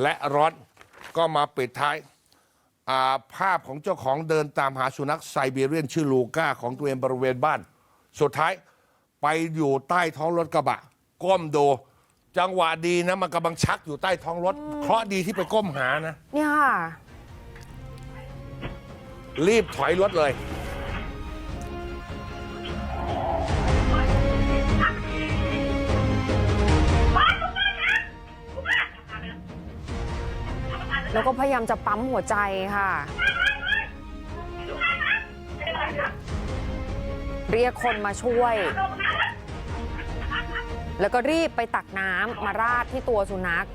และร้อนก็มาปิดท้ายอ่าภาพของเจ้าของเดินตามหาสุนัขไซบีเรียนชื่อลูก้าของตัวเองบริเวณบ้าน สุดท้ายไปอยู่ใต้ท้องรถกระบะ ก้มดูจังหวะดีนะมันกำลังชักอยู่ใต้ท้องรถเพราะดีที่ไปก้มหานะ เนี่ยค่ะ รีบถอยรถเลย แล้วก็พยายามจะปั๊มหัวใจค่ะ เรียกคนมาช่วย แล้วก็รีบไปตักน้ำมาราดที่ตัวสุนัข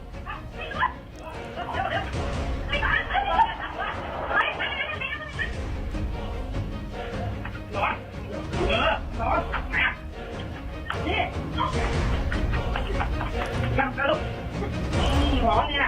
นั่งนะลูกหมอเนี่ย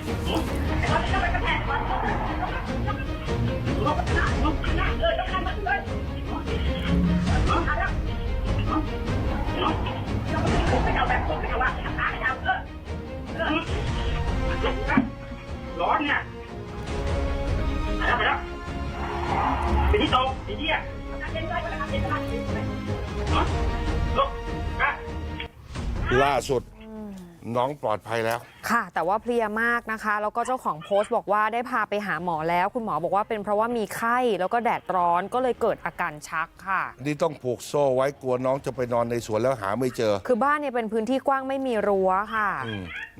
ร้อนเนี่ยไปแล้วไปแล้วไปที่โต๊ะไอ้เหี้ยลุกนะล่าสุดน้องปลอดภัยแล้ว ค่ะ แต่ว่าเพลียมากนะคะ แล้วก็เจ้าของโพสต์บอกว่าได้พาไปหาหมอแล้ว คุณหมอบอกว่าเป็นเพราะว่ามีไข้แล้วก็แดดร้อนก็เลยเกิดอาการชักค่ะ นี่ต้องผูกโซ่ไว้กลัวน้องจะไปนอนในสวนแล้วหาไม่เจอ คือบ้านเนี่ยเป็นพื้นที่กว้างไม่มีรั้วค่ะ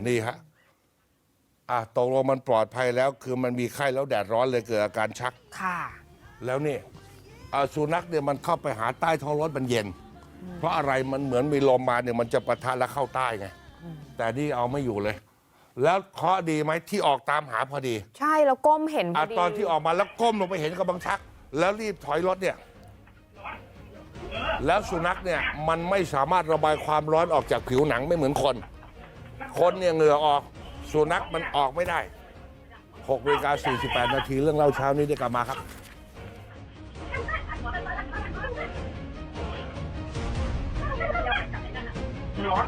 นี่ฮะ อะตกลงมันปลอดภัยแล้ว คือมันมีไข้แล้วแดดร้อนเลยเกิดอาการชัก ค่ะ แล้วนี่อะสุนัขเนี่ยมันเข้าไปหาใต้ท้องรถมันเย็น เพราะอะไรมันเหมือนมีลมมาเนี่ยมันจะประทะแล้วเข้าใต้ไงแต่นี่เอาไม่อยู่เลย แล้วเคราะห์ดีไหมที่ออกตามหาพอดีใช่แล้วก้มเห็นพอะอดีตอนที่ออกมาแล้วก้มลงไปเห็นกำลังชัก แล้วรีบถอยรถเนี่ย แล้วสุนัขเนี่ยมันไม่สามารถระบายความร้อนออกจากผิวหนังไม่เหมือนคน คนเนี่ยเหงื่อออก สุนัขมันออกไม่ได้6นาฬิกา48 นาทีเรื่องเล่าเช้านี้ได้กลับมาครับร้อน